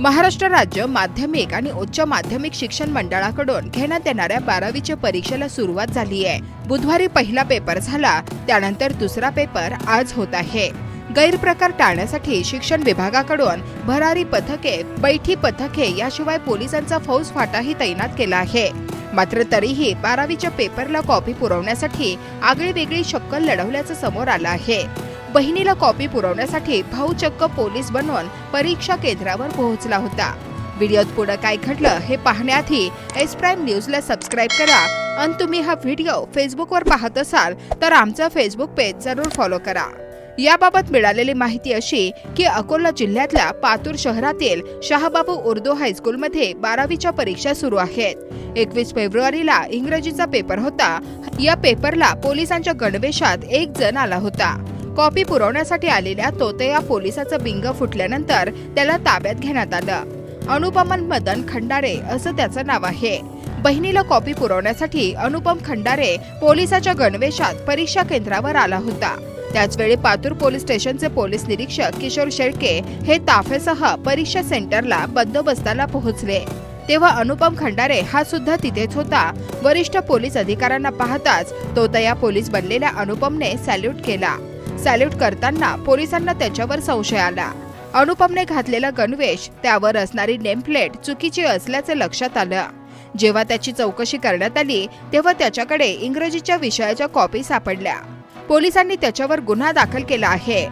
महाराष्ट्र राज्य माध्यमिक आणि उच्च माध्यमिक शिक्षण मंडळाकडून घेण्यात येणाऱ्या बारावीच्या परीक्षेला सुरुवात झाली आहे. बुधवारी पहिला पेपर झाला त्यानंतर दुसरा पेपर आज होत आहे. गैरप्रकार टाळण्यासाठी शिक्षण विभागाकडून भरारी पथके बैठी पथके याशिवाय पोलिसांचा फौज फाटाही तैनात केला आहे. मात्र तरीही बारावीच्या पेपरला कॉपी पुरवण्यासाठी आगळीवेगळी शक्कल लढवल्याचं समोर आलं आहे. बहिणीला कॉपी पुरवण्यासाठी भाऊ चक्क पोलीस बनवून परीक्षा केंद्रावर पोहोचला होता. व्हिडिओत पुढे काय घडलं हे पाहण्याआधी एस प्राईम न्यूजला सबस्क्राईब करा आणि तुम्ही हा व्हिडिओ फेसबुकवर पाहत असाल तर आमचं फेसबुक पेज जरूर फॉलो करा. याबाबत मिळालेली माहिती अशी की अकोला जिल्ह्यातल्या पातूर शहरातील शहाबाबू उर्दू हायस्कूलमध्ये बारावीच्या परीक्षा सुरू आहेत. एकवीस फेब्रुवारीला इंग्रजीचा पेपर होता. या पेपरला पोलिसांच्या गणवेशात एक जण आला होता. कॉपी पुरवण्यासाठी आलेल्या तोतया पोलिसाचं बिंग फुटल्यानंतर त्याला ताब्यात घेण्यात आलं. अनुपमन मदन खंडारे असं त्याचं नाव आहे. बहिणीला कॉपी पुरवण्यासाठी अनुपम खंडारे पोलिसाच्या गणवेशात परीक्षा केंद्रावर आला होता. त्याचवेळी पातूर पोलीस स्टेशनचे पोलीस निरीक्षक किशोर शेळके हे ताफेसह परीक्षा सेंटरला बंदोबस्ताला पोहोचले. तेव्हा अनुपम खंडारे हा सुद्धा तिथेच होता. वरिष्ठ पोलीस अधिकाऱ्यांना पाहताच तोतया पोलीस बनलेल्या अनुपमने सॅल्यूट केला. सॅल्यूट करताना पोलिसांना त्याच्यावर संशय आला. अनुपमने घातलेला गणवेश त्यावर असणारी नेमप्लेट चुकीची असल्याचं लक्षात आलं. जेव्हा त्याची चौकशी करण्यात आली तेव्हा त्याच्याकडे इंग्रजीच्या विषयाच्या कॉपी सापडल्या. पोलिसांनी त्याच्यावर गुन्हा दाखल केला आहे.